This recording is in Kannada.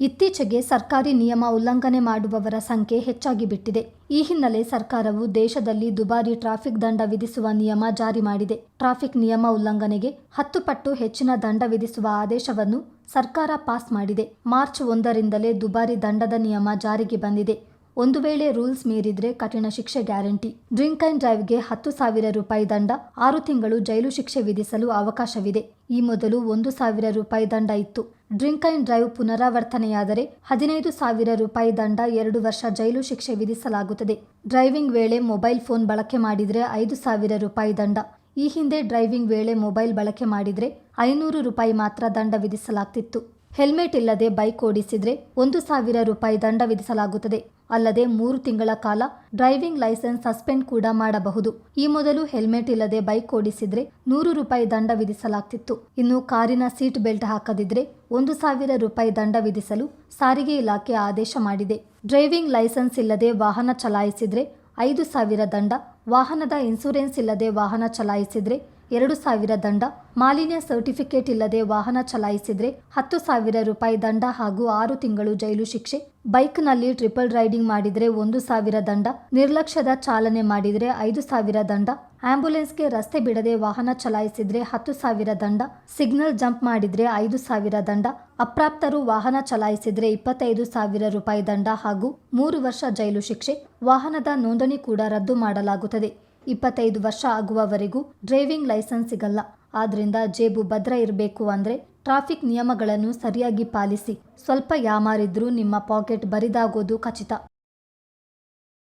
ಇತ್ತೀಚೆಗೆ ಸರ್ಕಾರಿ ನಿಯಮ ಉಲ್ಲಂಘನೆ ಮಾಡುವವರ ಸಂಖ್ಯೆ ಹೆಚ್ಚಾಗಿ ಬಿಟ್ಟಿದೆ. ಈ ಹಿನ್ನೆಲೆ ಸರ್ಕಾರವು ದೇಶದಲ್ಲಿ ದುಬಾರಿ ಟ್ರಾಫಿಕ್ ದಂಡ ವಿಧಿಸುವ ನಿಯಮ ಜಾರಿ ಮಾಡಿದೆ. ಟ್ರಾಫಿಕ್ ನಿಯಮ ಉಲ್ಲಂಘನೆಗೆ ಹತ್ತು ಪಟ್ಟು ಹೆಚ್ಚಿನ ದಂಡ ವಿಧಿಸುವ ಆದೇಶವನ್ನು ಸರ್ಕಾರ ಪಾಸ್ ಮಾಡಿದೆ. ಮಾರ್ಚ್ ಒಂದರಿಂದಲೇ ದುಬಾರಿ ದಂಡದ ನಿಯಮ ಜಾರಿಗೆ ಬಂದಿದೆ. ಒಂದು ವೇಳೆ ರೂಲ್ಸ್ ಮೀರಿದ್ರೆ ಕಠಿಣ ಶಿಕ್ಷೆ ಗ್ಯಾರಂಟಿ. ಡ್ರಿಂಕ್ ಅಂಡ್ ಡ್ರೈವ್ಗೆ ಹತ್ತು ಸಾವಿರ ರೂಪಾಯಿ ದಂಡ, ಆರು ತಿಂಗಳು ಜೈಲು ಶಿಕ್ಷೆ ವಿಧಿಸಲು ಅವಕಾಶವಿದೆ. ಈ ಮೊದಲು ಒಂದು ಸಾವಿರ ರೂಪಾಯಿ ದಂಡ ಇತ್ತು. ಡ್ರಿಂಕ್ ಅಂಡ್ ಡ್ರೈವ್ ಪುನರಾವರ್ತನೆಯಾದರೆ ಹದಿನೈದು ಸಾವಿರ ರೂಪಾಯಿ ದಂಡ ಎರಡು ವರ್ಷ ಜೈಲು ಶಿಕ್ಷೆ ವಿಧಿಸಲಾಗುತ್ತದೆ. ಡ್ರೈವಿಂಗ್ ವೇಳೆ ಮೊಬೈಲ್ ಫೋನ್ ಬಳಕೆ ಮಾಡಿದರೆ ಐದು ಸಾವಿರ ರೂಪಾಯಿ ದಂಡ. ಈ ಹಿಂದೆ ಡ್ರೈವಿಂಗ್ ವೇಳೆ ಮೊಬೈಲ್ ಬಳಕೆ ಮಾಡಿದರೆ ಐನೂರು ರೂಪಾಯಿ ಮಾತ್ರ ದಂಡ ವಿಧಿಸಲಾಗ್ತಿತ್ತು. ಹೆಲ್ಮೆಟ್ ಇಲ್ಲದೆ ಬೈಕ್ ಓಡಿಸಿದ್ರೆ ಒಂದು ಸಾವಿರ ರೂಪಾಯಿ ದಂಡ ವಿಧಿಸಲಾಗುತ್ತದೆ. ಅಲ್ಲದೆ ಮೂರು ತಿಂಗಳ ಕಾಲ ಡ್ರೈವಿಂಗ್ ಲೈಸೆನ್ಸ್ ಸಸ್ಪೆಂಡ್ ಕೂಡ ಮಾಡಬಹುದು. ಈ ಮೊದಲು ಹೆಲ್ಮೆಟ್ ಇಲ್ಲದೆ ಬೈಕ್ ಓಡಿಸಿದ್ರೆ ನೂರು ರೂಪಾಯಿ ದಂಡ ವಿಧಿಸಲಾಗ್ತಿತ್ತು. ಇನ್ನು ಕಾರಿನ ಸೀಟ್ ಬೆಲ್ಟ್ ಹಾಕದಿದ್ರೆ ಒಂದು ಸಾವಿರ ರೂಪಾಯಿ ದಂಡ ವಿಧಿಸಲು ಸಾರಿಗೆ ಇಲಾಖೆ ಆದೇಶ ಮಾಡಿದೆ. ಡ್ರೈವಿಂಗ್ ಲೈಸೆನ್ಸ್ ಇಲ್ಲದೆ ವಾಹನ ಚಲಾಯಿಸಿದ್ರೆ ಐದು ಸಾವಿರ ದಂಡ, ವಾಹನದ ಇನ್ಸೂರೆನ್ಸ್ ಇಲ್ಲದೆ ವಾಹನ ಚಲಾಯಿಸಿದ್ರೆ ಎರಡು ಸಾವಿರ ದಂಡ, ಮಾಲಿನ್ಯ ಸರ್ಟಿಫಿಕೇಟ್ ಇಲ್ಲದೆ ವಾಹನ ಚಲಾಯಿಸಿದ್ರೆ ಹತ್ತು ಸಾವಿರ ರೂಪಾಯಿ ದಂಡ ಹಾಗೂ ಆರು ತಿಂಗಳು ಜೈಲು ಶಿಕ್ಷೆ. ಬೈಕ್ನಲ್ಲಿ ಟ್ರಿಪಲ್ ರೈಡಿಂಗ್ ಮಾಡಿದರೆ ಒಂದು ಸಾವಿರ ದಂಡ, ನಿರ್ಲಕ್ಷ್ಯದ ಚಾಲನೆ ಮಾಡಿದರೆ ಐದು ಸಾವಿರ ದಂಡ ಆಂಬ್ಯುಲೆನ್ಸ್ಗೆ ರಸ್ತೆ ಬಿಡದೆ ವಾಹನ ಚಲಾಯಿಸಿದ್ರೆ ಹತ್ತು ಸಾವಿರ ದಂಡ, ಸಿಗ್ನಲ್ ಜಂಪ್ ಮಾಡಿದರೆ ಐದು ಸಾವಿರ ದಂಡ, ಅಪ್ರಾಪ್ತರು ವಾಹನ ಚಲಾಯಿಸಿದರೆ ಇಪ್ಪತ್ತೈದು ಸಾವಿರ ರೂಪಾಯಿ ದಂಡ ಹಾಗೂ ಮೂರು ವರ್ಷ ಜೈಲು ಶಿಕ್ಷೆ. ವಾಹನದ ನೋಂದಣಿ ಕೂಡ ರದ್ದು ಮಾಡಲಾಗುತ್ತದೆ. ಇಪ್ಪತ್ತೈದು ವರ್ಷ ಆಗುವವರೆಗೂ ಡ್ರೈವಿಂಗ್ ಲೈಸೆನ್ಸ್ ಸಿಗಲ್ಲ. ಆದ್ರಿಂದ ಜೇಬು ಭದ್ರ ಇರಬೇಕು ಅಂದ್ರೆ ಟ್ರಾಫಿಕ್ ನಿಯಮಗಳನ್ನು ಸರಿಯಾಗಿ ಪಾಲಿಸಿ. ಸ್ವಲ್ಪ ಯಾಮಾರಿದ್ರೂ ನಿಮ್ಮ ಪಾಕೆಟ್ ಬರಿದಾಗೋದು ಖಚಿತ.